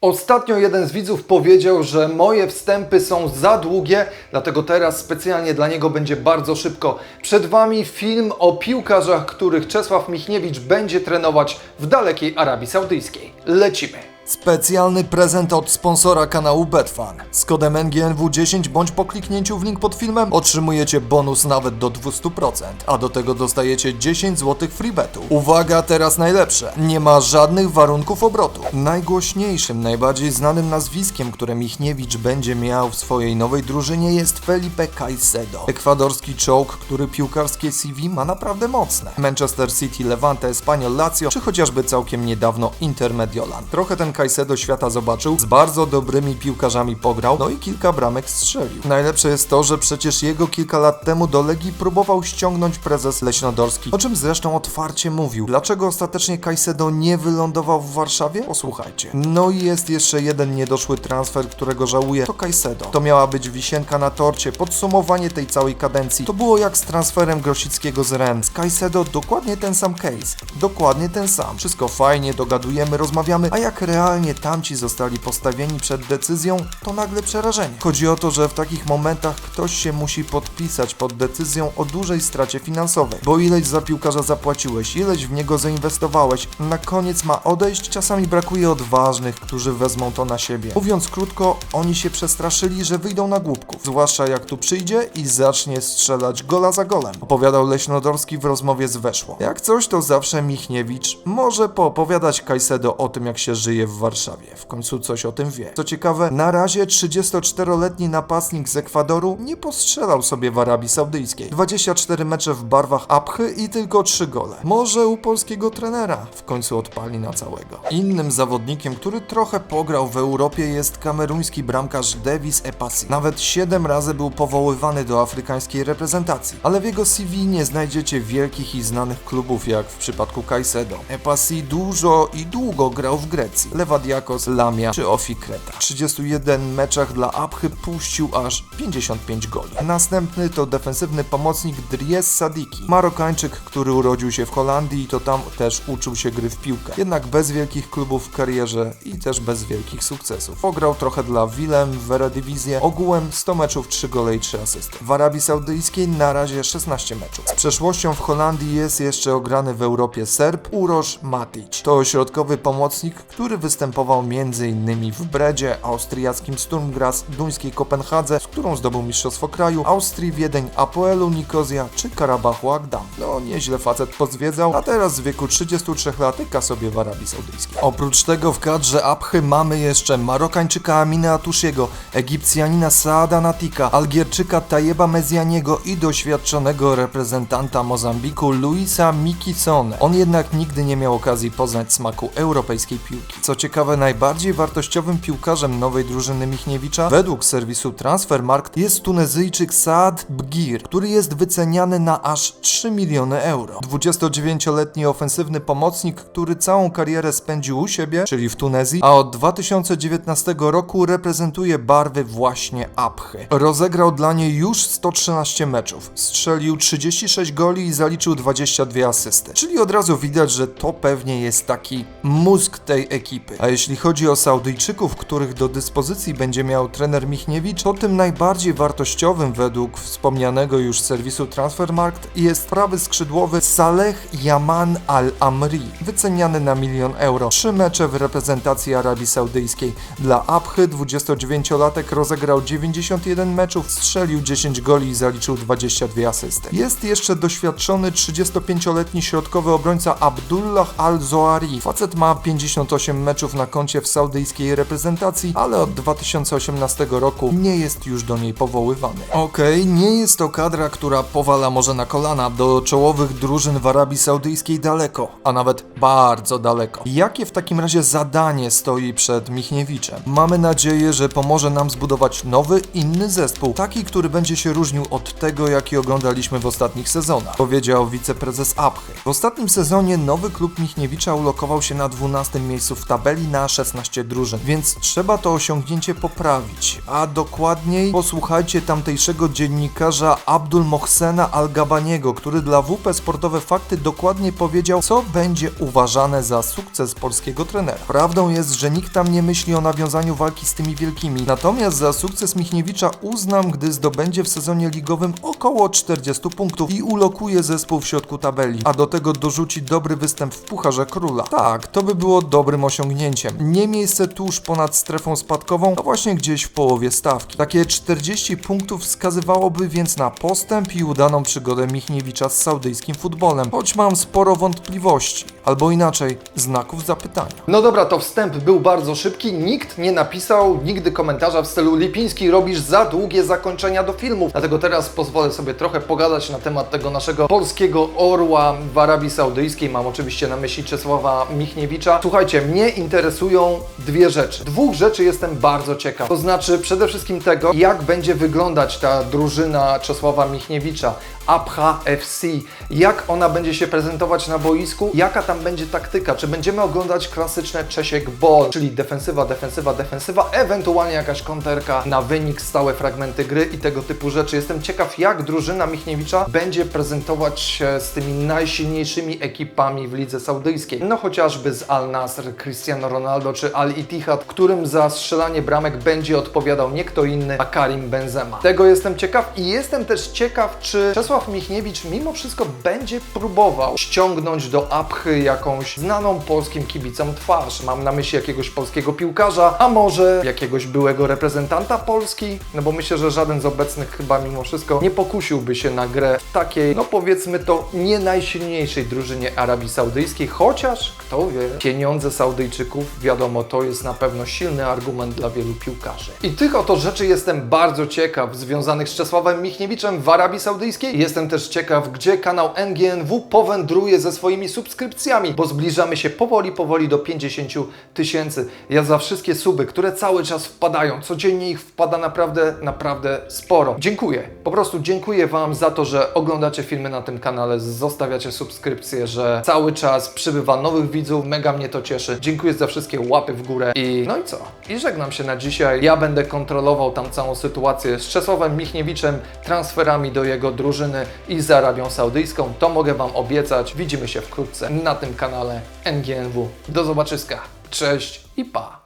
Ostatnio jeden z widzów powiedział, że moje wstępy są za długie, dlatego teraz specjalnie dla niego będzie bardzo szybko. Przed Wami film o piłkarzach, których Czesław Michniewicz będzie trenować w dalekiej Arabii Saudyjskiej. Lecimy! Specjalny prezent od sponsora kanału Betfan. Z kodem NGNW10 bądź po kliknięciu w link pod filmem otrzymujecie bonus nawet do 200%, a do tego dostajecie 10 zł free betu. Uwaga, teraz najlepsze. Nie ma żadnych warunków obrotu. Najgłośniejszym, najbardziej znanym nazwiskiem, które Michniewicz będzie miał w swojej nowej drużynie jest Felipe Caicedo. Ekwadorski czołg, który piłkarskie CV ma naprawdę mocne. Manchester City, Levante, Espanyol, Lazio, czy chociażby całkiem niedawno Inter Mediolan. Trochę ten Caicedo świata zobaczył, z bardzo dobrymi piłkarzami pograł, no i kilka bramek strzelił. Najlepsze jest to, że przecież jego kilka lat temu do Legii próbował ściągnąć prezes Leśnodorski, o czym zresztą otwarcie mówił. Dlaczego ostatecznie Caicedo nie wylądował w Warszawie? Posłuchajcie. No i jest jeszcze jeden niedoszły transfer, którego żałuję, to Caicedo. To miała być wisienka na torcie, podsumowanie tej całej kadencji. To było jak z transferem Grosickiego z Ren. Z Caicedo dokładnie ten sam case. Dokładnie ten sam. Wszystko fajnie, dogadujemy, rozmawiamy, a jak realnie tamci zostali postawieni przed decyzją, to nagle przerażenie. Chodzi o to, że w takich momentach ktoś się musi podpisać pod decyzją o dużej stracie finansowej. Bo ileś za piłkarza zapłaciłeś, ileś w niego zainwestowałeś, na koniec ma odejść, czasami brakuje odważnych, którzy wezmą to na siebie. Mówiąc krótko, oni się przestraszyli, że wyjdą na głupków. Zwłaszcza jak tu przyjdzie i zacznie strzelać gola za golem. Opowiadał Leśnodorski w rozmowie z Weszło. Jak coś, to zawsze Michniewicz może poopowiadać Kajsedo o tym, jak się żyje w Warszawie. W końcu coś o tym wie. Co ciekawe, na razie 34-letni napastnik z Ekwadoru nie postrzelał sobie w Arabii Saudyjskiej. 24 mecze w barwach Abchy i tylko 3 gole. Może u polskiego trenera w końcu odpali na całego. Innym zawodnikiem, który trochę pograł w Europie jest kameruński bramkarz Davis Epasi. Nawet 7 razy był powoływany do afrykańskiej reprezentacji, ale w jego CV nie znajdziecie wielkich i znanych klubów jak w przypadku Caicedo. Epasi dużo i długo grał w Grecji. Lewadiakos, Lamia czy Ofi Kreta. W 31 meczach dla Abchy puścił aż 55 goli. Następny to defensywny pomocnik Dries Sadiki. Marokańczyk, który urodził się w Holandii i to tam też uczył się gry w piłkę. Jednak bez wielkich klubów w karierze i też bez wielkich sukcesów. Pograł trochę dla Willem w Eredivisie, ogółem 100 meczów, 3 gole i 3 asysty. W Arabii Saudyjskiej na razie 16 meczów. Z przeszłością w Holandii jest jeszcze ograny w Europie Serb Uroš Matic. To środkowy pomocnik, który występował m.in. w Bredzie, austriackim Sturm Graz, duńskiej Kopenhadze, z którą zdobył mistrzostwo kraju, Austrii, Wiedeń, Apoelu, Nikozja czy Karabachu Agdam. No nieźle facet pozwiedzał, a teraz w wieku 33 lat tyka sobie w Arabii Saudyjskiej. Oprócz tego w kadrze Abchy mamy jeszcze Marokańczyka Amina Atushiego, Egipcjanina Saada Natika, Algierczyka Tajeba Mezjaniego i doświadczonego reprezentanta Mozambiku Luisa Mikisone. On jednak nigdy nie miał okazji poznać smaku europejskiej piłki. Co ciekawe, najbardziej wartościowym piłkarzem nowej drużyny Michniewicza według serwisu Transfermarkt jest Tunezyjczyk Saad Bgir, który jest wyceniany na aż 3 miliony euro. 29-letni ofensywny pomocnik, który całą karierę spędził u siebie, czyli w Tunezji, a od 2019 roku reprezentuje barwy właśnie Abchy. Rozegrał dla niej już 113 meczów, strzelił 36 goli i zaliczył 22 asysty. Czyli od razu widać, że to pewnie jest taki mózg tej ekipy. A jeśli chodzi o Saudyjczyków, których do dyspozycji będzie miał trener Michniewicz, to tym najbardziej wartościowym według wspomnianego już serwisu Transfermarkt jest prawy skrzydłowy Saleh Yaman Al-Amri, wyceniany na milion euro. Trzy mecze w reprezentacji Arabii Saudyjskiej. Dla Abchy 29-latek rozegrał 91 meczów, strzelił 10 goli i zaliczył 22 asysty. Jest jeszcze doświadczony 35-letni środkowy obrońca Abdullah Al-Zoari. Facet ma 58 meczów na koncie w saudyjskiej reprezentacji, ale od 2018 roku nie jest już do niej powoływany. Okej, nie jest to kadra, która powala może na kolana do czołowych drużyn w Arabii Saudyjskiej daleko, a nawet bardzo daleko. Jakie w takim razie zadanie stoi przed Michniewiczem? Mamy nadzieję, że pomoże nam zbudować nowy, inny zespół, taki, który będzie się różnił od tego, jaki oglądaliśmy w ostatnich sezonach, powiedział wiceprezes Abchy. W ostatnim sezonie nowy klub Michniewicza ulokował się na 12 miejscu w tabeli na 16 drużyn, więc trzeba to osiągnięcie poprawić. A dokładniej posłuchajcie tamtejszego dziennikarza Abdul Mohsena Al-Gabaniego, który dla WP Sportowe Fakty dokładnie powiedział, co będzie uważane za sukces polskiego trenera. Prawdą jest, że nikt tam nie myśli o nawiązaniu walki z tymi wielkimi. Natomiast za sukces Michniewicza uznam, gdy zdobędzie w sezonie ligowym około 40 punktów i ulokuje zespół w środku tabeli, a do tego dorzuci dobry występ w Pucharze Króla. Tak, to by było dobrym osiągnięciem. Nie miejsce tuż ponad strefą spadkową, a właśnie gdzieś w połowie stawki. Takie 40 punktów wskazywałoby więc na postęp i udaną przygodę Michniewicza z saudyjskim futbolem, choć mam sporo wątpliwości, albo inaczej, znaków zapytania. No dobra, to wstęp był bardzo szybki, nikt nie napisał nigdy komentarza w stylu Lipiński, robisz za długie zakończenia do filmów, dlatego teraz pozwolę sobie trochę pogadać na temat tego naszego polskiego orła w Arabii Saudyjskiej, mam oczywiście na myśli Czesława Michniewicza. Słuchajcie, mnie interesują dwie rzeczy. Dwóch rzeczy jestem bardzo ciekaw, to znaczy przede wszystkim tego, jak będzie wyglądać ta drużyna Czesława Michniewicza, Abha FC, jak ona będzie się prezentować na boisku, jaka tam będzie taktyka, czy będziemy oglądać klasyczne Czesiek Ball, czyli defensywa, defensywa, defensywa, ewentualnie jakaś konterka na wynik, stałe fragmenty gry i tego typu rzeczy. Jestem ciekaw, jak drużyna Michniewicza będzie prezentować się z tymi najsilniejszymi ekipami w lidze saudyjskiej. No chociażby z Al Nasr, Cristiano Ronaldo czy Al Ittihad, którym za strzelanie bramek będzie odpowiadał nie kto inny, a Karim Benzema. Tego jestem ciekaw i jestem też ciekaw, czy Czesław Michniewicz mimo wszystko będzie próbował ściągnąć do Abchy jakąś znaną polskim kibicom twarz. Mam na myśli jakiegoś polskiego piłkarza, a może jakiegoś byłego reprezentanta Polski, no bo myślę, że żaden z obecnych chyba mimo wszystko nie pokusiłby się na grę w takiej, no powiedzmy to, nie najsilniejszej drużynie Arabii Saudyjskiej, chociaż kto wie, pieniądze Saudyjczyków, wiadomo, to jest na pewno silny argument dla wielu piłkarzy. I tych oto rzeczy jestem bardzo ciekaw, związanych z Czesławem Michniewiczem w Arabii Saudyjskiej. Jestem też ciekaw, gdzie kanał NGNW powędruje ze swoimi subskrypcjami, bo zbliżamy się powoli, powoli do 50 tysięcy. Ja za wszystkie suby, które cały czas wpadają, codziennie ich wpada naprawdę, naprawdę sporo. Dziękuję. Po prostu dziękuję Wam za to, że oglądacie filmy na tym kanale, zostawiacie subskrypcje, że cały czas przybywa nowych widzów. Mega mnie to cieszy. Dziękuję za wszystkie łapy w górę i no i co? I żegnam się na dzisiaj. Ja będę kontrolował tam całą sytuację z Czesławem Michniewiczem, transferami do jego drużyny i z Arabią Saudyjską. To mogę Wam obiecać. Widzimy się wkrótce na tym kanale NGNW. Do zobaczyska. Cześć i pa!